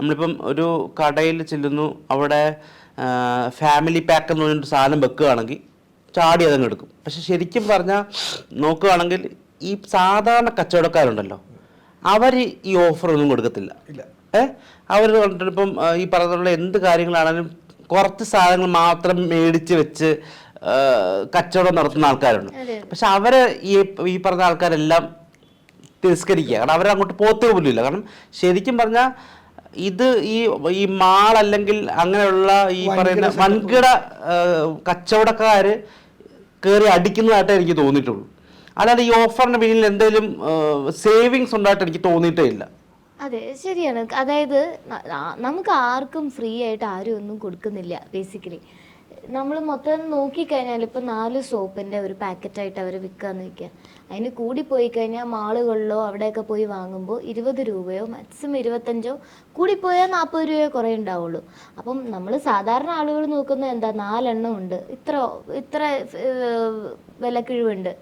നമ്മളിപ്പം ഒരു കടയിൽ ചെല്ലുന്നു അവിടെ ഫാമിലി പാക്ക് എന്ന് പറഞ്ഞൊരു സാധനം വെക്കുകയാണെങ്കിൽ ചാടി അതങ്ങ് എടുക്കും. പക്ഷെ ശരിക്കും പറഞ്ഞാൽ നോക്കുകയാണെങ്കിൽ ഈ സാധാരണ കച്ചവടക്കാരുണ്ടല്ലോ അവർ ഈ ഓഫർ ഒന്നും കൊടുക്കത്തില്ല. ഇല്ല. ഏ? അവർ ഇപ്പം ഈ പറഞ്ഞുള്ള എന്ത് കാര്യങ്ങളാണെങ്കിലും കുറച്ച് സാധനങ്ങൾ മാത്രം മേടിച്ച് വെച്ച് കച്ചവടം നടത്തുന്ന ആൾക്കാരുണ്ട്. പക്ഷെ അവരെ ഈ ഈ പറഞ്ഞ ആൾക്കാരെല്ലാം തിരസ്കരിക്കുക. കാരണം അവരങ്ങോട്ട് പോത്തേ പോലും ഇല്ല. കാരണം ശരിക്കും പറഞ്ഞാൽ ഇത് ഈ ഈ മാൾ അല്ലെങ്കിൽ അങ്ങനെയുള്ള ഈ പറയുന്ന വൻകിട കച്ചവടക്കാർ കച്ചവടക്കാര് കയറി അടിക്കുന്നതായിട്ട് എനിക്ക് തോന്നിയിട്ടുള്ളൂ. അല്ലാതെ ഈ ഓഫറിന് പിന്നിൽ എന്തെങ്കിലും സേവിങ്സ് ഉണ്ടായിട്ട് എനിക്ക് തോന്നിയിട്ടേ ഇല്ല. അതെ ശരിയാണ്. അതായത് നമുക്ക് ആർക്കും ഫ്രീ ആയിട്ട് ആരും ഒന്നും കൊടുക്കുന്നില്ല ബേസിക്കലി. നമ്മൾ മൊത്തം നോക്കിക്കഴിഞ്ഞാൽ ഇപ്പൊ നാല് സോപ്പിന്റെ ഒരു പാക്കറ്റായിട്ട് അവർ വിൽക്കാന്ന് വെക്കുക അതിന് കൂടി പോയി കഴിഞ്ഞാൽ മാളുകളിലോ അവിടെയൊക്കെ പോയി വാങ്ങുമ്പോൾ ഇരുപത് രൂപയോ മാക്സിമം ഇരുപത്തഞ്ചോ കൂടിപ്പോയാൽ നാൽപ്പത് രൂപയോ കുറേ ഉണ്ടാവുള്ളൂ. അപ്പം നമ്മൾ സാധാരണ ആളുകൾ നോക്കുന്നത് എന്താ നാലെണ്ണം ഉണ്ട്. ഇത്ര ഇത്ര വിലക്കിഴിവുണ്ട്.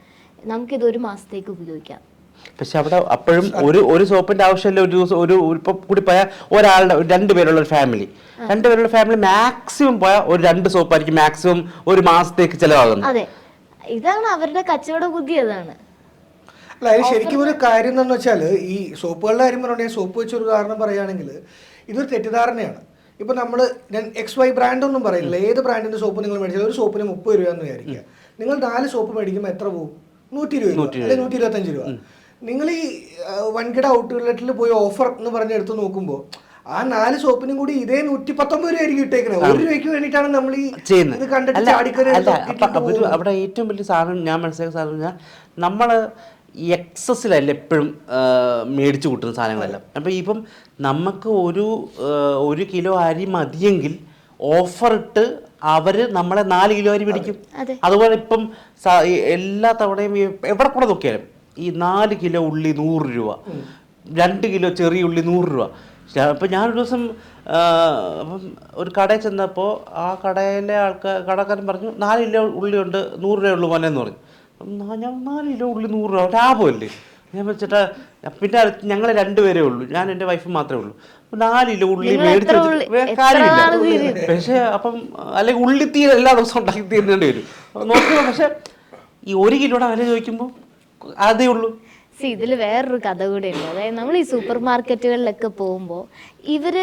നമുക്കിത് ഒരു മാസത്തേക്ക് ഉപയോഗിക്കാം. പക്ഷെ അവിടെ അപ്പോഴും ഒരു ഒരു സോപ്പിന്റെ ആവശ്യമില്ല ഒരു ദിവസം ഒരു ഇപ്പൊ കൂടി പോയാൽ ഒരാളുടെ രണ്ടുപേരുള്ള രണ്ട് പേരുള്ള ഒരു ഫാമിലി രണ്ട് പേരുള്ള ഫാമിലി മാക്സിമം പോയാൽ ഒരു രണ്ട് സോപ്പായിരിക്കും മാക്സിമം ഒരു മാസത്തേക്ക് ചിലവാകുന്നത്. അതെ. ഇതാണ് അവരുടെ കച്ചവട ബുദ്ധി അതാണ്. അല്ല അതിന് ശരിക്കും ഒരു കാര്യം എന്താണെന്ന് വെച്ചാൽ ഈ സോപ്പുകളുടെ കാര്യം പറഞ്ഞാൽ സോപ്പ് വെച്ചൊരു ഒരു ഉദാഹരണം പറയുകയാണെങ്കിൽ ഇതൊരു തെറ്റിദ്ധാരണയാണ്. ഇപ്പം നമ്മൾ ഞാൻ എക്സ് വൈ ബ്രാൻഡ് ഒന്നും പറയില്ല. ഏത് ബ്രാൻഡിന്റെ സോപ്പ് നിങ്ങൾ മേടിച്ചാൽ ഒരു സോപ്പിന് മുപ്പത് രൂപ എന്ന് വിചാരിക്കുക നിങ്ങൾ നാല് സോപ്പ് മേടിക്കുമ്പോൾ എത്ര പോകും നൂറ്റി ഇരുപത് രൂപ. അല്ലെങ്കിൽ നൂറ്റി ഇരുപത്തഞ്ച് രൂപ. നിങ്ങൾ ഈ വൻകിട ഔട്ട്ലെറ്റിൽ പോയി ഓഫർ എന്ന് പറഞ്ഞ് എടുത്ത് നോക്കുമ്പോൾ ആ നാല് സോപ്പിനും കൂടി ഇതേ നൂറ്റി പത്തൊമ്പത് രൂപ ആയിരിക്കും ഇട്ടേക്കുന്നത് ഒരു രൂപയ്ക്ക് വേണ്ടിയിട്ടാണ് നമ്മൾ ഈ ചെയ്യുന്നത്. ഇത് കണ്ടിട്ട് അവിടെ ഏറ്റവും വലിയ സാധനം ഞാൻ മനസ്സിലാക്കിയ സാധനം പറഞ്ഞാൽ നമ്മൾ ഈ എക്സസിലല്ല എപ്പോഴും മേടിച്ചു കൂട്ടുന്ന സാധനങ്ങളെല്ലാം. അപ്പം ഇപ്പം നമുക്ക് ഒരു ഒരു കിലോ അരി മതിയെങ്കിൽ ഓഫർ ഇട്ട് അവർ നമ്മളെ നാല് കിലോ അരി പിടിക്കും അതുപോലെ ഇപ്പം എല്ലാ തവണയും എവിടെ കൂടെ നോക്കിയാലും ഈ നാല് കിലോ ഉള്ളി നൂറ് രൂപ. രണ്ട് കിലോ ചെറിയ ഉള്ളി നൂറ് രൂപ. അപ്പം ഞാനൊരു ദിവസം അപ്പം ഒരു കടയിൽ ചെന്നപ്പോൾ ആ കടയിലെ ആൾക്കാർ കടക്കാരൻ പറഞ്ഞു നാല് കിലോ ഉള്ളി ഉണ്ട് നൂറ് രൂപ ഉള്ളു മോനെ എന്ന് പറഞ്ഞു. ഞാൻ നാല് കിലോ ഉള്ളി നൂറ് രൂപ. ലാഭമല്ലേ ഞാൻ വെച്ചിട്ട് പിന്നെ ഞങ്ങൾ രണ്ടുപേരേ ഉള്ളൂ. ഞാൻ എന്റെ വൈഫ് മാത്രമേ ഉള്ളൂ. നാല് കിലോ ഉള്ളി മേടിച്ച് കാര്യമില്ല? പക്ഷേ അപ്പം അല്ലെങ്കിൽ ഉള്ളിത്തീര എല്ലാ ദിവസവും ഉണ്ടാക്കി തീരേണ്ടി വരും. നോക്കുമ്പോൾ പക്ഷെ ഈ ഒരു കിലോയുടെ വില ചോദിക്കുമ്പോൾ അതേ ഉള്ളൂ. സി ഇതിൽ വേറൊരു കഥ കൂടെ ഉണ്ട്. അതായത് നമ്മൾ ഈ സൂപ്പർ മാർക്കറ്റുകളിലൊക്കെ പോകുമ്പോൾ ഇവർ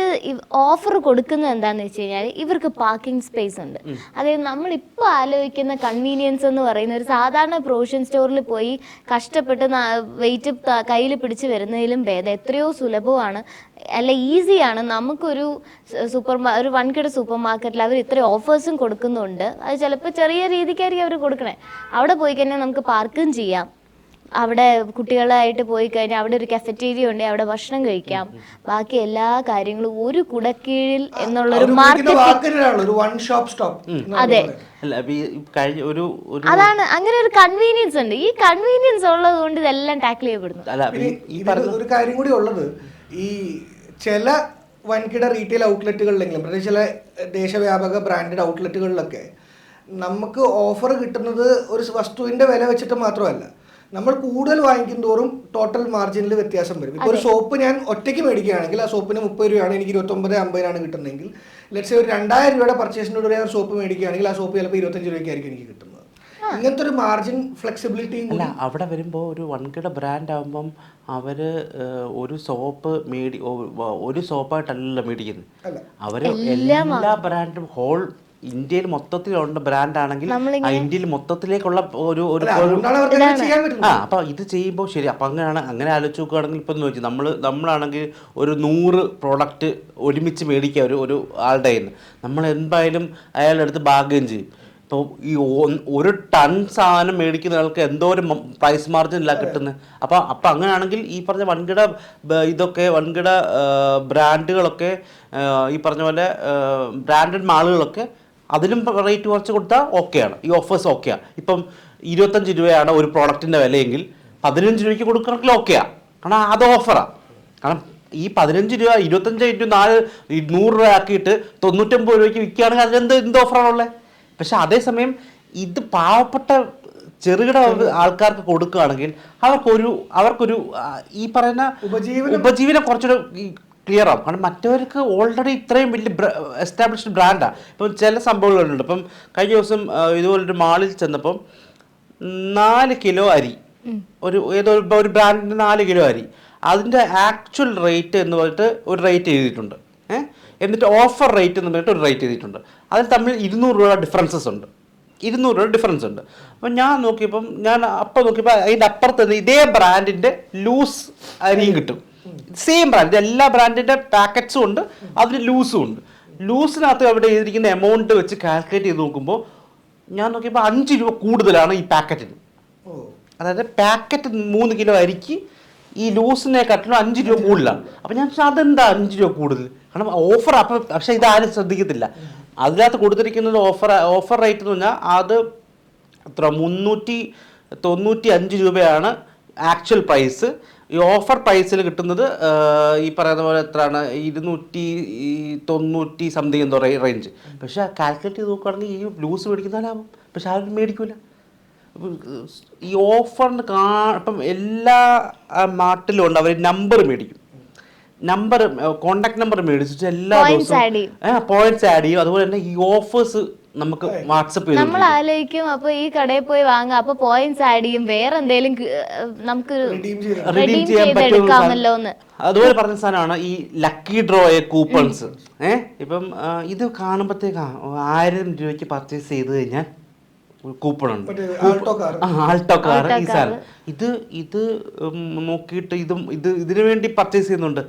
ഓഫർ കൊടുക്കുന്നത് എന്താണെന്ന് വെച്ച് കഴിഞ്ഞാൽ ഇവർക്ക് പാർക്കിംഗ് സ്പേസ് ഉണ്ട്. അതായത് നമ്മൾ ഇപ്പോൾ ആലോചിക്കുന്ന കൺവീനിയൻസ് എന്ന് പറയുന്ന ഒരു സാധാരണ പ്രൊവിഷൻ സ്റ്റോറിൽ പോയി കഷ്ടപ്പെട്ട് വെയിറ്റ് കയ്യിൽ പിടിച്ച് വരുന്നതിലും ഭേദം എത്രയോ സുലഭമാണ്. അല്ല ഈസിയാണ് നമുക്കൊരു സൂപ്പർ ഒരു വൺകിട സൂപ്പർ മാർക്കറ്റിൽ അവർ ഇത്ര ഓഫേഴ്സും കൊടുക്കുന്നുണ്ട്. അത് ചിലപ്പോൾ ചെറിയ രീതിക്കായിരിക്കും അവർ കൊടുക്കണേ. അവിടെ പോയി കഴിഞ്ഞാൽ നമുക്ക് പാർക്കും ചെയ്യാം. അവിടെ കുട്ടികളായിട്ട് പോയി കഴിഞ്ഞാൽ അവിടെ ഒരു കഫറ്റീരിയ ഉണ്ട് അവിടെ ഭക്ഷണം കഴിക്കാം. ബാക്കി എല്ലാ കാര്യങ്ങളും ഒരു കുടക്കീഴിൽ എന്നുള്ള ഒരു മാർക്കറ്റ് വാക്കിനാണ് ഒരു വൺ ഷോപ്പ് സ്റ്റോപ്പ് അതെ. അല്ല അപ്പൊ കഴിഞ്ഞ ഒരു ഒരു അതാണ് അങ്ങനെ ഒരു കൺവീനിയൻസ് ഉണ്ട്. ഈ കൺവീനിയൻസ് ഉള്ളത് കൊണ്ട് ഇതെല്ലാം ടാക്കിൾ ചെയ്യപ്പെടുന്നു. ഒരു കാര്യം കൂടി ഉള്ളത് ഈ ചില വൻകിട റീറ്റെയിൽ ഔട്ട്ലെറ്റുകളിലെങ്കിലും പ്രത്യേകിച്ച് ചില ദേശവ്യാപക ബ്രാൻഡഡ് ഔട്ട്ലെറ്റുകളിലൊക്കെ നമുക്ക് ഓഫർ കിട്ടുന്നത് ഒരു വസ്തുവിന്റെ വില വെച്ചിട്ട് മാത്രമല്ല. നമ്മൾ കൂടുതൽ വാങ്ങിക്കും തോറും ടോട്ടൽ മാർജിനിൽ വ്യത്യാസം വരും. ഇപ്പോൾ ഒരു സോപ്പ് ഞാൻ ഒറ്റയ്ക്ക് മേടിക്കുകയാണെങ്കിൽ ആ സോപ്പിന് മുപ്പത് രൂപയാണ് എനിക്ക് ഇരുപത്തൊമ്പത് അമ്പതിനാണ് കിട്ടുന്നതെങ്കിൽ ലെറ്റ്സ് ഒരു രണ്ടായിരം രൂപയുടെ പർച്ചേസിനോട് ഒരു സോപ്പ് മേടിക്കുകയാണെങ്കിൽ ആ സോപ്പ് ചിലപ്പോൾ ഇരുപത്തഞ്ച് രൂപയ്ക്കായിരിക്കും എനിക്ക് കിട്ടുന്നത്. ഇങ്ങനത്തെ ഒരു മാർജിൻ ഫ്ലെക്സിബിലിറ്റിയും അല്ല അവിടെ വരുമ്പോൾ ഒരു വൺകിട ബ്രാൻഡ് ആകുമ്പം അവർ ഒരു സോപ്പ് മേടി ഒരു സോപ്പായിട്ടല്ല മേടിക്കുന്നത്. അവർ എല്ലാ ബ്രാൻഡും ഹോൾ ഇന്ത്യയിൽ മൊത്തത്തിലുള്ള ബ്രാൻഡ് ആണെങ്കിൽ ഇന്ത്യയിൽ മൊത്തത്തിലേക്കുള്ള ഒരു ഒരു ആ അപ്പൊ ഇത് ചെയ്യുമ്പോൾ ശരി അപ്പൊ അങ്ങനെയാണ് അങ്ങനെ ആലോചിച്ച് നോക്കുകയാണെങ്കിൽ ഇപ്പൊ നോക്കി നമ്മൾ നമ്മളാണെങ്കിൽ ഒരു നൂറ് പ്രോഡക്റ്റ് ഒരുമിച്ച് മേടിക്കുക ഒരു ഒരു ആളുടെ കയ്യിൽ നിന്ന് നമ്മൾ എന്തായാലും അയാളുടെ അടുത്ത് ബാർഗെയിൻ ചെയ്യും. ഇപ്പോൾ ഈ ഒരു ടൺ സാധനം മേടിക്കുന്ന ആൾക്ക് എന്തോ ഒരു പ്രൈസ് മാർജിനില്ല കിട്ടുന്നത് അപ്പോൾ അപ്പോൾ അങ്ങനെയാണെങ്കിൽ ഈ പറഞ്ഞ വൻകിട ഇതൊക്കെ വൻകിട ബ്രാൻഡുകളൊക്കെ ഈ പറഞ്ഞ പോലെ ബ്രാൻഡഡ് മാളുകളൊക്കെ അതിലും റേറ്റ് കുറച്ച് കൊടുത്താൽ ഓക്കെയാണ് ഈ ഓഫേഴ്സ് ഓക്കെയാണ് ഇപ്പം ഇരുപത്തഞ്ച് രൂപയാണ് ഒരു പ്രോഡക്റ്റിന്റെ വിലയെങ്കിൽ പതിനഞ്ച് രൂപയ്ക്ക് കൊടുക്കണമെങ്കിൽ ഓക്കെയാണ് കാരണം അത് ഓഫറാണ് കാരണം ഈ പതിനഞ്ച് രൂപ ഇരുപത്തഞ്ച് ഇന്റു നാല് നൂറ് രൂപ ആക്കിയിട്ട് തൊണ്ണൂറ്റൊമ്പത് രൂപയ്ക്ക് വിൽക്കുകയാണെങ്കിൽ അതിലെന്ത് എന്ത് ഓഫറാണുള്ളത് പക്ഷെ അതേസമയം ഇത് പാവപ്പെട്ട ചെറുകിട ആൾക്കാർക്ക് കൊടുക്കുകയാണെങ്കിൽ അവർക്കൊരു അവർക്കൊരു ഈ പറയുന്ന ഉപജീവനം ഉപജീവനം കുറച്ചുകൂടെ ക്ലിയർ ആവും. കാരണം മറ്റവർക്ക് ഓൾറെഡി ഇത്രയും വലിയ എസ്റ്റാബ്ലിഷ്ഡ് ബ്രാൻഡാണ് ഇപ്പം ചില സംഭവങ്ങളുണ്ട്. ഇപ്പം കഴിഞ്ഞ ദിവസം ഇതുപോലൊരു മാളിൽ ചെന്നപ്പം നാല് കിലോ അരി. ഒരു ഏതോ ഒരു- ഒരു ബ്രാൻഡിന്റെ നാല് കിലോ അരി. അതിന്റെ ആക്ച്വൽ റേറ്റ് എന്ന് പറഞ്ഞിട്ട് ഒരു റേറ്റ് എഴുതിയിട്ടുണ്ട്. ഏഹ് എന്നിട്ട് ഓഫർ റേറ്റ് എന്ന് പറഞ്ഞിട്ട് ഒരു റേറ്റ് എഴുതിയിട്ടുണ്ട്. അതിൽ തമ്മിൽ ഇരുന്നൂറ് രൂപ ഡിഫറൻസസ് ഉണ്ട്. ഇരുന്നൂറ് രൂപ ഡിഫറൻസ് ഉണ്ട്. അപ്പം ഞാൻ നോക്കിയപ്പം ഞാൻ അപ്പം നോക്കിയപ്പോൾ അതിന്റെ അപ്പുറത്ത് ഇതേ ബ്രാൻഡിന്റെ ലൂസ് അരിയും കിട്ടും. സെയിം ബ്രാൻഡ് എല്ലാ ബ്രാൻഡിന്റെ പാക്കറ്റ്സും ഉണ്ട്. അതിന് ലൂസും ഉണ്ട്. ലൂസിനകത്ത് അവിടെ എഴുതിയിരിക്കുന്ന എമൗണ്ട് വെച്ച് കാൽക്കുലേറ്റ് ചെയ്ത് നോക്കുമ്പോൾ ഞാൻ നോക്കിയപ്പോൾ അഞ്ച് രൂപ കൂടുതലാണ് ഈ പാക്കറ്റിന് അതായത് പാക്കറ്റ് മൂന്ന് കിലോ അരിക്ക് ഈ ലൂസിനെക്കാട്ടിലും അഞ്ച് രൂപ കൂടുതലാണ് അപ്പം ഞാൻ അതെന്താ അഞ്ച് രൂപ കൂടുതൽ? കാരണം ഓഫർ അപ്പം പക്ഷേ ഇതാരും ശ്രദ്ധിക്കത്തില്ല. അതിനകത്ത് കൊടുത്തിരിക്കുന്നത് ഓഫർ ഓഫർ റേറ്റ് എന്ന് പറഞ്ഞാൽ അത് എത്ര? മുന്നൂറ്റി തൊണ്ണൂറ്റി അഞ്ച് രൂപയാണ് ആക്ച്വൽ പ്രൈസ് ഈ ഓഫർ പ്രൈസിൽ കിട്ടുന്നത് ഈ പറയുന്ന പോലെ എത്രയാണ്? ഇരുന്നൂറ്റി തൊണ്ണൂറ്റി സംതിങ് എന്തോ റേഞ്ച് പക്ഷേ കാൽക്കുലേറ്റ് ചെയ്ത് നോക്കുകയാണെങ്കിൽ ഈ ലൂസ് മേടിക്കുന്ന ലാഭം പക്ഷെ ആരും മേടിക്കൂല. ഈ ഓഫറിന് കാ ഇപ്പം എല്ലാ മാർട്ടിലും നാട്ടിലും ഉണ്ട്. അവർ നമ്പർ മേടിക്കും. നമ്പർ കോണ്ടാക്ട് നമ്പർ മേടിച്ചിട്ട് എല്ലാ ദിവസവും. പോയിന്റ്സ് ആഡ് ചെയ്യും. അതുപോലെ തന്നെ ഈ ഓഫേഴ്സ് നമുക്ക് വാട്സപ്പ് നമ്മൾ ആലോചിക്കും അപ്പൊ ഈ കടയിൽ പോയി വാങ്ങാം. അപ്പൊ പോയിന്റ്സ് ആഡ് ചെയ്യും. വേറെ എന്തെങ്കിലും നമുക്ക് റിഡീം ചെയ്യാൻ എന്ന് അതുപോലെ പറഞ്ഞ സാധനമാണ് ഈ ലക്കി ഡ്രോയെ കൂപ്പൺസ് ഏഹ് ഇപ്പം ഇത് കാണുമ്പോഴത്തേക്ക് ആയിരം രൂപയ്ക്ക് പർച്ചേസ് ചെയ്ത് കഴിഞ്ഞാൽ കൂപ്പൺ ഉണ്ട്. ആൾട്ടോ കാർ ആൾട്ടോ കാർ ഈ സാധനം. ഇത് ഇത് നോക്കിയിട്ട് ഇതും ഇത് ഇതിനു വേണ്ടി പർച്ചേസ് ചെയ്യുന്നുണ്ട്.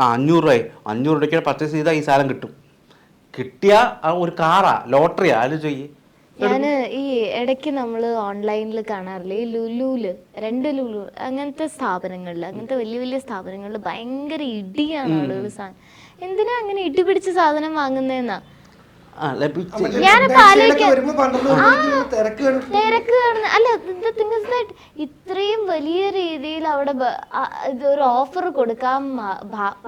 ആ അഞ്ഞൂറ് രൂപ അഞ്ഞൂറ് രൂപയ്ക്ക് പർച്ചേസ് ചെയ്താൽ ഈ സാധനം കിട്ടും. കിട്ടിയ ആ ഒരു കാറാ ലോട്ടറിയാ ആലോചിച്ച് ഞാൻ ഈ ഇടയ്ക്ക് നമ്മൾ ഓൺലൈനിൽ കാണാറില്ലേ ഈ ലുലുൽ രണ്ട് ലുലു അങ്ങനത്തെ സ്ഥാപനങ്ങളിൽ അങ്ങനത്തെ വലിയ വലിയ സ്ഥാപനങ്ങളിൽ ഭയങ്കര ഇടിയാണ് ആളുകൾ സാധനം എന്തിനാ അങ്ങനെ ഇടി പിടിച്ച സാധനം വാങ്ങുന്നതെന്നാ തിരക്ക് കാണുന്ന അല്ല ഇത്രയും വലിയ രീതിയിൽ അവിടെ ഇതൊരു ഒരു ഓഫർ കൊടുക്കാൻ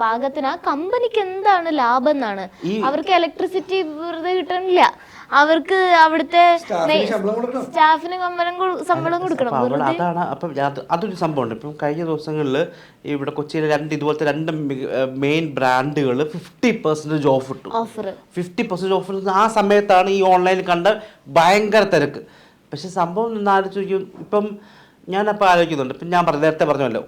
പാകത്തിന് ആ കമ്പനിക്ക് എന്താണ് ലാഭം എന്നാണ്. അവർക്ക് ഇലക്ട്രിസിറ്റി വെറുതെ കിട്ടണില്ല. അവർക്ക് അവിടുത്തെ സ്റ്റാഫിന് ശമ്പളം കൊടുക്കണം. സ്റ്റാഫിന് ശമ്പളം കൊടുക്കണം. അപ്പോൾ അവിടെ അതാണ് അപ്പം അത് അതൊരു സംഭവമുണ്ട് ഇപ്പം കഴിഞ്ഞ ദിവസങ്ങളിൽ ഇവിടെ കൊച്ചിയിലെ രണ്ട് ഇതുപോലത്തെ രണ്ട് മെയിൻ ബ്രാൻഡുകൾ ഫിഫ്റ്റി പെർസെന്റേജ് ഓഫ് ഇട്ടു. ഓഫർ ഫിഫ്റ്റി പെർസെന്റ് ഓഫർ ആ സമയത്താണ് ഈ ഓൺലൈനിൽ കണ്ട ഭയങ്കര തിരക്ക്. പക്ഷെ സംഭവം നിന്ന് ആലോചിക്കും ഇപ്പം ഞാനപ്പോൾ ആലോചിക്കുന്നുണ്ട്. ഇപ്പം ഞാൻ പറഞ്ഞ നേരത്തെ പറഞ്ഞല്ലോ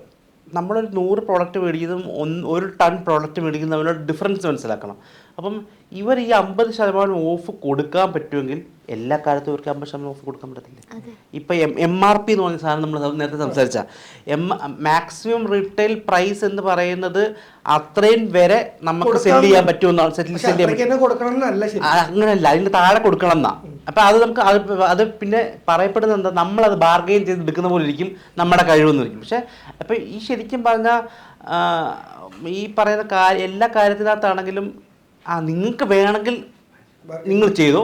നമ്മളൊരു നൂറ് പ്രോഡക്റ്റ് മേടിക്കുന്നതും ഒന്ന് ഒരു ടൺ പ്രോഡക്റ്റ് മേടിക്കുന്നതും തമ്മിലുള്ള ഡിഫറൻസ് മനസ്സിലാക്കണം. അപ്പം ഇവർ ഈ അമ്പത് ശതമാനം ഓഫ് കൊടുക്കാൻ പറ്റുമെങ്കിൽ എല്ലാ കാലത്തും ഇവർക്ക് അമ്പത് ശതമാനം ഓഫ് കൊടുക്കാൻ പറ്റത്തില്ല? ഇപ്പം എം എം ആർ പി എന്ന് പറഞ്ഞ സാധനം നമ്മൾ നേരത്തെ സംസാരിച്ച. എം മാക്സിമം റീറ്റെയിൽ പ്രൈസ് എന്ന് പറയുന്നത് അത്രയും വരെ നമുക്ക് സെൽ ചെയ്യാൻ പറ്റുമെന്നാണ്. സെറ്റിൽ സെൽ ചെയ്യാൻ ആ, അങ്ങനെയല്ല. അതിന്റെ താഴെ കൊടുക്കണം എന്നാ. അപ്പൊ അത് നമുക്ക് അത് അത് പിന്നെ പറയപ്പെടുന്നത് എന്താ അത് ബാർഗെയിൻ ചെയ്ത് എടുക്കുന്ന പോലെ ഇരിക്കും നമ്മുടെ കഴിവെന്ന് ഇരിക്കും. പക്ഷെ അപ്പൊ ഈ ശരിക്കും പറഞ്ഞാൽ ഈ പറയുന്ന കാര്യ എല്ലാ കാര്യത്തിനകത്താണെങ്കിലും ആ നിങ്ങൾക്ക് വേണമെങ്കിൽ നിങ്ങൾ ചെയ്തോ.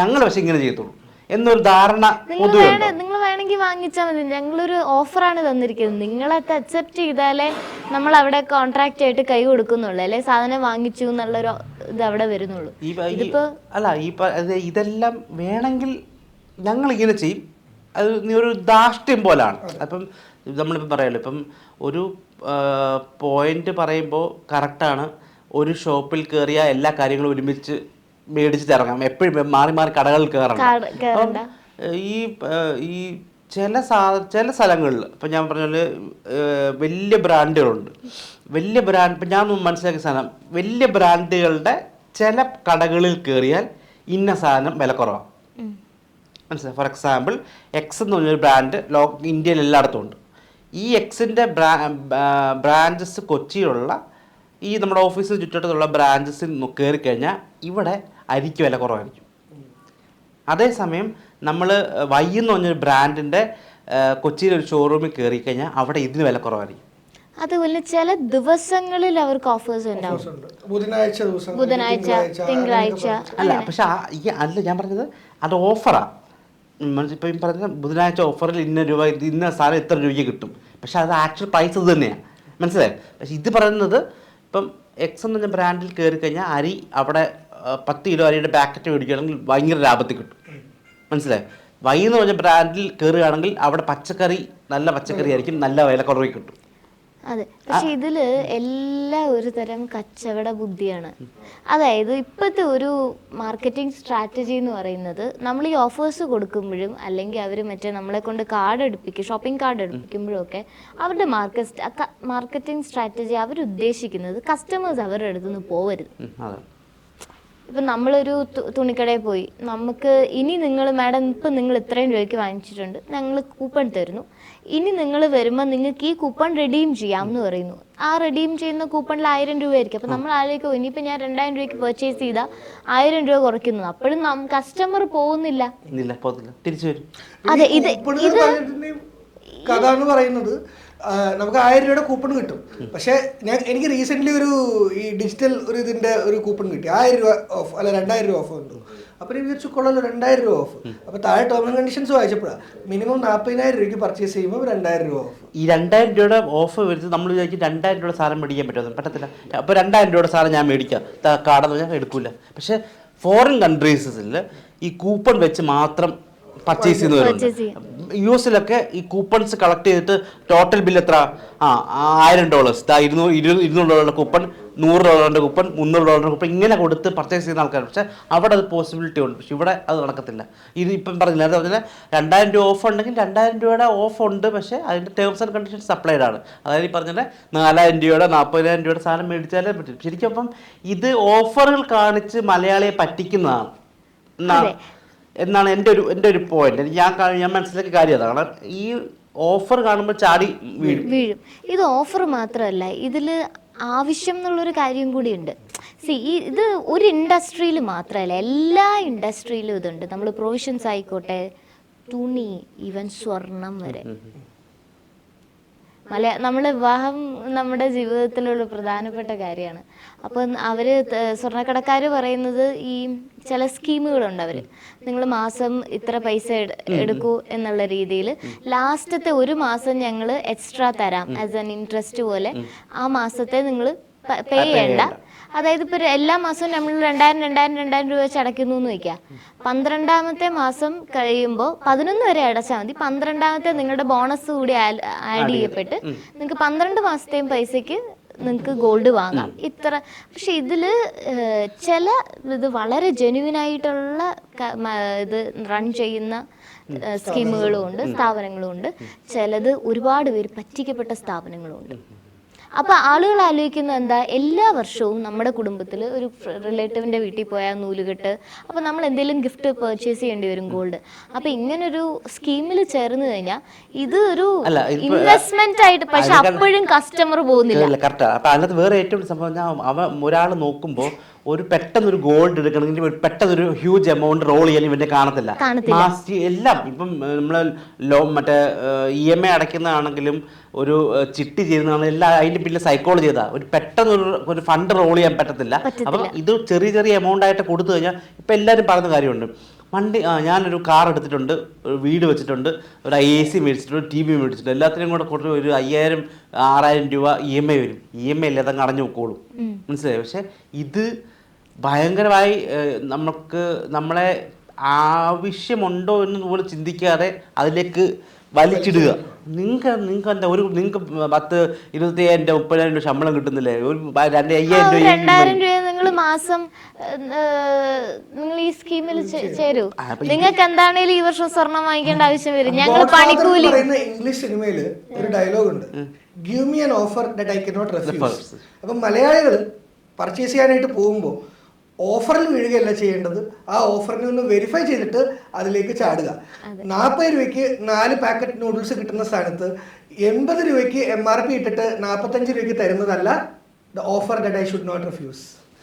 ഞങ്ങൾ പക്ഷെ ഇങ്ങനെ ചെയ്തോളൂ എന്നൊരു ധാരണ നിങ്ങൾ വേണമെങ്കിൽ വാങ്ങിച്ചാൽ മതി. ഞങ്ങളൊരു ഓഫറാണ് തന്നിരിക്കുന്നത്. നിങ്ങളത് അക്സെപ്റ്റ് ചെയ്താലേ നമ്മൾ അവിടെ കോൺട്രാക്റ്റ് ആയിട്ട് കൈ കൊടുക്കുന്നുള്ളൂ. അല്ലെ? സാധനം വാങ്ങിച്ചു എന്നുള്ളൊരു ഇത് അവിടെ വരുന്നുള്ളൂ ഇതിപ്പോ അല്ല ഈ ഇതെല്ലാം വേണമെങ്കിൽ ഞങ്ങൾ ഇങ്ങനെ ചെയ്യും. അത് നീ ഒരു ദാഷ്ട്യം പോലാണ്. അപ്പം നമ്മളിപ്പം പറയാമല്ലോ ഇപ്പം ഒരു പോയിന്റ് പറയുമ്പോൾ കറക്റ്റാണ്. ഒരു ഷോപ്പിൽ കയറിയ എല്ലാ കാര്യങ്ങളും ഒരുമിച്ച് മേടിച്ചിട്ട് ഇറങ്ങാം. എപ്പോഴും മാറി മാറി കടകളിൽ കയറണം ഈ ഈ ചില സാ ചില സ്ഥലങ്ങളിൽ ഇപ്പം ഞാൻ പറഞ്ഞ പോലെ ഏഹ്, വലിയ ബ്രാൻഡുകളുണ്ട്. വലിയ ബ്രാൻഡ് ഇപ്പം ഞാൻ മനസ്സിലാക്കിയ സാധനം വലിയ ബ്രാൻഡുകളുടെ ചില കടകളിൽ കയറിയാൽ ഇന്ന സാധനം വില കുറവാണ് മനസ്സിലായി? ഫോർ എക്സാമ്പിൾ എക്സ് എന്ന് പറഞ്ഞൊരു ബ്രാൻഡ് ലോ ഇന്ത്യയിൽ എല്ലായിടത്തും ഉണ്ട്. ഈ എക്സിന്റെ ബ്രാ ബ്രാഞ്ചസ് കൊച്ചിയിലുള്ള ഈ നമ്മുടെ ഓഫീസിന് ചുറ്റുവട്ടത്തുള്ള ബ്രാഞ്ചസിൽ കയറി കഴിഞ്ഞാൽ ഇവിടെ അരിക്ക് വില കുറവായിരിക്കും. അതേസമയം നമ്മൾ വൈ എന്ന് പറഞ്ഞൊരു ബ്രാൻഡിന്റെ കൊച്ചിയിൽ ഒരു ഷോറൂമിൽ കയറി കഴിഞ്ഞാൽ അവിടെ ഇതിന് വില കുറവായിരിക്കും. അതുപോലെ ചില ദിവസങ്ങളിൽ അവർക്ക് ഓഫേഴ്സ് ഉണ്ടാവും. ഉണ്ട്. ബുധനാഴ്ച ദിവസം ബുധനാഴ്ച തിങ്കളാഴ്ച അല്ല പക്ഷെ ആ ഈ അല്ല ഞാൻ പറഞ്ഞത് അത് ഓഫറാ ഇപ്പം ഈ പറഞ്ഞ ബുധനാഴ്ച ഓഫറിൽ ഇന്ന രൂപ ഇന്ന സാധനം ഇത്ര രൂപയ്ക്ക് കിട്ടും. പക്ഷെ അത് ആക്ച്വൽ പ്രൈസ് ഇത് തന്നെയാണ് മനസ്സിലായി? പക്ഷെ ഇത് പറയുന്നത് ഇപ്പം എക്സ് എന്ന് പറഞ്ഞ ബ്രാൻഡിൽ കയറി കഴിഞ്ഞാൽ അരി അവിടെ പത്ത് കിലോ അരിയുടെ പാക്കറ്റ് മേടിക്കുകയാണെങ്കിൽ ഭയങ്കര ലാഭത്തിൽ കിട്ടും. മനസ്സിലായി? വൈ എന്ന് പറഞ്ഞ ബ്രാൻഡിൽ കയറുകയാണെങ്കിൽ അവിടെ പച്ചക്കറി നല്ല പച്ചക്കറി ആയിരിക്കും നല്ല വില കുറവിൽ കിട്ടും. അതെ. പക്ഷെ ഇതിൽ എല്ലാ ഒരു തരം കച്ചവട ബുദ്ധിയാണ്. അതായത് ഇപ്പോഴത്തെ ഒരു മാർക്കറ്റിംഗ് സ്ട്രാറ്റജി എന്ന് പറയുന്നത് നമ്മൾ ഈ ഓഫേഴ്സ് കൊടുക്കുമ്പോഴും അല്ലെങ്കിൽ അവർ മറ്റേ നമ്മളെ കൊണ്ട് കാർഡ് എടുപ്പിക്കും ഷോപ്പിംഗ് കാർഡ് എടുപ്പിക്കുമ്പോഴും ഒക്കെ അവരുടെ മാർക്കറ്റ് മാർക്കറ്റിംഗ് സ്ട്രാറ്റജി അവർ ഉദ്ദേശിക്കുന്നത് കസ്റ്റമേഴ്സ് അവരുടെ അടുത്തുനിന്ന് പോവരുത്. ഇപ്പം നമ്മളൊരു തുണിക്കടയിൽ പോയി. നമുക്ക് ഇനി നിങ്ങൾ മാഡം ഇപ്പം നിങ്ങൾ ഇത്രയും രൂപയ്ക്ക് വാങ്ങിച്ചിട്ടുണ്ട്. ഞങ്ങൾ കൂപ്പൺ തരുന്നു. ഇനി നിങ്ങൾ വരുമ്പോൾ നിങ്ങൾക്ക് ഈ കൂപ്പൺ റെഡീം ചെയ്യാം എന്ന് പറയുന്നു. ആ റെഡീം ചെയ്യുന്ന കൂപ്പണിൽ ആയിരം രൂപയായിരിക്കും. അപ്പം നമ്മൾ ആലോചിക്കും ഇനിയിപ്പോൾ ഞാൻ രണ്ടായിരം രൂപയ്ക്ക് പർച്ചേസ് ചെയ്താൽ ആയിരം രൂപ കുറയ്ക്കുന്നു. അപ്പോഴും നം കസ്റ്റമർ പോകുന്നില്ല. ഇല്ല പോകത്തില്ല തിരിച്ചു വരും. അതെ ഇത് ഇത് കഥ എന്ന് പറയുന്നത് നമുക്ക് ആയിരം രൂപയുടെ കൂപ്പൺ കിട്ടും. പക്ഷെ ഞാൻ എനിക്ക് റീസെന്റ് ഒരു ഈ ഡിജിറ്റൽ ഒരു ഇതിന്റെ ഒരു കൂപ്പൺ കിട്ടി. ആയിരം രൂപ ഓഫ് അല്ല രണ്ടായിരം രൂപ ഓഫ് ഉണ്ട് അപ്പൊ ഈ വിചാരിച്ചു കൊള്ളല്ലോ രണ്ടായിരം രൂപ ഓഫ് അപ്പൊ താഴെ ടേം ആൻഡ് കണ്ടീഷൻസ് വായിച്ചപ്പോഴാണ് മിനിമം നാൽപ്പതിനായിരം രൂപയ്ക്ക് പർച്ചേസ് ചെയ്യുമ്പോൾ രണ്ടായിരം രൂപ ഓഫ് ഈ രണ്ടായിരം രൂപയുടെ ഓഫ് വരുന്നത് നമ്മൾ വിചാരിക്കും രണ്ടായിരം രൂപയുടെ സാധനം മേടിക്കാൻ പറ്റുമോ? പറ്റത്തില്ല. അപ്പോൾ രണ്ടായിരം രൂപയുടെ സാധനം ഞാൻ മേടിക്കാം. കാടെന്ന് പറഞ്ഞാൽ എടുക്കൂല. പക്ഷേ ഫോറിൻ കൺട്രീസിൽ ഈ കൂപ്പൺ വെച്ച് മാത്രം പർച്ചേസ് ചെയ്യുന്നവരുണ്ട്. യു എസിലൊക്കെ ഈ കൂപ്പൺസ് കളക്ട് ചെയ്തിട്ട് ടോട്ടൽ ബിൽ എത്ര? ആ ആയിരം ഡോളേഴ്സ് ദാ ഇരുന്നൂറ് ഇരു- ഇരുന്നൂറ് ഡോളറിന്റെ കൂപ്പൺ നൂറ് ഡോളറിന്റെ കൂപ്പൺ മുന്നൂറ് ഡോളറിന്റെ കൂപ്പൺ ഇങ്ങനെ കൊടുത്ത് പർച്ചേസ് ചെയ്യുന്ന ആൾക്കാർ പക്ഷേ അവിടെ അത് പോസിബിലിറ്റി ഉണ്ട്. പക്ഷേ ഇവിടെ അത് നടക്കത്തില്ല. ഇത് ഇപ്പം പറഞ്ഞില്ല അത് പറഞ്ഞാൽ രണ്ടായിരം രൂപ ഓഫ് ഉണ്ടെങ്കിൽ രണ്ടായിരം രൂപയുടെ ഓഫ് ഉണ്ട്. പക്ഷേ അതിന്റെ ടേംസ് ആൻഡ് കണ്ടീഷൻസ് സപ്ലൈഡ് ആണ്. അതായത് ഈ പറഞ്ഞ നാലായിരം രൂപയുടെ നാൽപ്പതിനായിരം രൂപയുടെ സാധനം മേടിച്ചാലേ പറ്റും. ശരിക്കും അപ്പം ഇത് ഓഫറുകൾ കാണിച്ച് മലയാളിയെ പറ്റിക്കുന്നതാണ്. എന്നാണ് എന്റെ ഒരു എന്റെ ഒരു പോയിന്റ് ഞാൻ ഞാൻ മനസ്സിലാക്കിയ കാര്യം അതാണ്. കാരണം ഈ ഓഫർ കാണുമ്പോൾ ചാടി വീഴും. വീഴും. ഇത് ഓഫർ മാത്രമല്ല ഇതിൽ ആവശ്യം എന്നുള്ളൊരു കാര്യം കൂടിയുണ്ട്. സി ഇത് ഒരു ഇൻഡസ്ട്രിയിൽ മാത്രമല്ല എല്ലാ ഇൻഡസ്ട്രിയിലും ഇതുണ്ട്. നമ്മൾ പ്രൊവിഷൻസ് ആയിക്കോട്ടെ തുണി ഈവൻ സ്വർണം വരെ. മല നമ്മുടെ വിവാഹം നമ്മുടെ ജീവിതത്തിലുള്ള പ്രധാനപ്പെട്ട കാര്യമാണ്. അപ്പം അവർ സ്വർണക്കടക്കാർ പറയുന്നത് ഈ ചില സ്കീമുകളുണ്ട് അവർ നിങ്ങൾ മാസം ഇത്ര പൈസ എടുക്കൂ എന്നുള്ള രീതിയിൽ ലാസ്റ്റത്തെ ഒരു മാസം ഞങ്ങൾ എക്സ്ട്രാ തരാം ആസ് എൻ ഇൻട്രസ്റ്റ് പോലെ. ആ മാസത്തെ നിങ്ങൾ പേ ചെയ്യണ്ട. അതായത് ഇപ്പൊ എല്ലാ മാസവും നമ്മൾ രണ്ടായിരം രണ്ടായിരം രണ്ടായിരം രൂപ വെച്ച് അടയ്ക്കുന്നു എന്ന് വയ്ക്കുക പന്ത്രണ്ടാമത്തെ മാസം കഴിയുമ്പോൾ പതിനൊന്ന് വരെ അടച്ചാൽ മതി. പന്ത്രണ്ടാമത്തെ നിങ്ങളുടെ ബോണസ് കൂടി ആഡ് ചെയ്യപ്പെട്ട് നിങ്ങൾക്ക് പന്ത്രണ്ട് മാസത്തെയും പൈസയ്ക്ക് നിങ്ങൾക്ക് ഗോൾഡ് വാങ്ങാം. ഇത്ര പക്ഷെ ഇതിൽ ചില ഇത് വളരെ ജെന്യുവിൻ ആയിട്ടുള്ള ഇത് റൺ ചെയ്യുന്ന സ്കീമുകളും ഉണ്ട് സ്ഥാപനങ്ങളും. ഉണ്ട്. ചിലത് ഒരുപാട് പേര് പറ്റിക്കപ്പെട്ട സ്ഥാപനങ്ങളും ഉണ്ട് അപ്പൊ ആളുകൾ ആലോചിക്കുന്നത് എന്താ? എല്ലാ വർഷവും നമ്മുടെ കുടുംബത്തിൽ ഒരു റിലേറ്റീവിന്റെ വീട്ടിൽ പോയാൽ നൂലുകെട്ട് അപ്പൊ നമ്മൾ എന്തെങ്കിലും ഗിഫ്റ്റ് പർച്ചേസ് ചെയ്യേണ്ടി വരും ഗോൾഡ് അപ്പൊ ഇങ്ങനൊരു സ്കീമിൽ ചേർന്ന് കഴിഞ്ഞാൽ ഇത് ഒരു ഇൻവെസ്റ്റ്മെന്റ് ആയിട്ട് പക്ഷെ അപ്പോഴും കസ്റ്റമർ പോകുന്നില്ല. കറക്റ്റ് അപ്പം അതിനകത്ത് വേറെ ഏറ്റവും സംഭവം ഒരാൾ നോക്കുമ്പോൾ ഒരു പെട്ടെന്നൊരു ഗോൾഡ് എടുക്കണമെങ്കിൽ ഒരു പെട്ടെന്നൊരു ഹ്യൂജ് എമൗണ്ട് റോൾ ചെയ്യാൻ ഇവന്റെ കാണത്തില്ല. മാസ്റ്റ് എല്ലാം ഇപ്പം നമ്മൾ ലോ മറ്റേ ഇ എം ഐ അടയ്ക്കുന്നതാണെങ്കിലും ഒരു ചിട്ടി ചെയ്യുന്നതാണെങ്കിലും എല്ലാം അതിന്റെ പിന്നെ സൈക്കോളജി ചെയ്താ ഒരു പെട്ടെന്ന് ഒരു ഫണ്ട് റോൾ ചെയ്യാൻ പറ്റത്തില്ല. അപ്പം ഇത് ചെറിയ ചെറിയ എമൗണ്ട് ആയിട്ട് കൊടുത്തു കഴിഞ്ഞാൽ ഇപ്പം എല്ലാവരും പറയുന്ന കാര്യമുണ്ട്. വണ്ടി ആ ഞാനൊരു കാർ എടുത്തിട്ടുണ്ട് ഒരു വീട് വെച്ചിട്ടുണ്ട് ഒരു എ സി മേടിച്ചിട്ടുണ്ട് ടി വി മേടിച്ചിട്ടുണ്ട്. എല്ലാത്തിനും കൂടെ കൊടുത്ത് ഒരു അയ്യായിരം ആറായിരം രൂപ ഇ എം ഐ വരും. ഇ എം ഐ അതങ്ങ് അടഞ്ഞു പോക്കോളും. മനസ്സിലായി? പക്ഷെ ഇത് ഭയങ്കരമായി നമുക്ക് നമ്മളെ ആവശ്യമുണ്ടോ എന്ന് പോലും ചിന്തിക്കാതെ അതിലേക്ക് വലിച്ചിടുക. നിങ്ങൾക്ക് നിങ്ങൾക്ക് എന്താ ഒരു നിങ്ങൾക്ക് പത്ത് ഇരുപത്തി അയ്യായിരം രൂപ മുപ്പതിനായിരം രൂപ ശമ്പളം കിട്ടുന്നില്ലേ? ഒരു രണ്ട് അയ്യായിരം രൂപ രണ്ടായിരം രൂപ നിങ്ങൾ മാസം നിങ്ങൾ ഈ സ്കീമിൽ ചേരൂ. നിങ്ങൾക്ക് എന്താണേലും ഈ വർഷം സ്വർണം വാങ്ങിക്കേണ്ട ആവശ്യം വരും. ഞങ്ങൾ പണിക്കൂലി പറയുന്ന ഇംഗ്ലീഷ് സിനിമയിൽ ഒരു ഡയലോഗ് ഉണ്ട്. Give me an offer that I cannot refuse അപ്പം മലയാളികൾ പർച്ചേസ് ചെയ്യാനായിട്ട് പോകുമ്പോൾ ഓഫറിൽ വീഴുകയല്ല ചെയ്യേണ്ടത്. ആ ഓഫറിനെ ഒന്ന് വെരിഫൈ ചെയ്തിട്ട് അതിലേക്ക് ചാടുക. നാൽപ്പത് രൂപയ്ക്ക് നാല് പാക്കറ്റ് നൂഡിൽസ് കിട്ടുന്ന സ്ഥാനത്ത് എൺപത് രൂപയ്ക്ക് എം ആർ പി ഇട്ടിട്ട് നാൽപ്പത്തഞ്ച് രൂപയ്ക്ക് തരുന്നതല്ല the offer that I should not refuse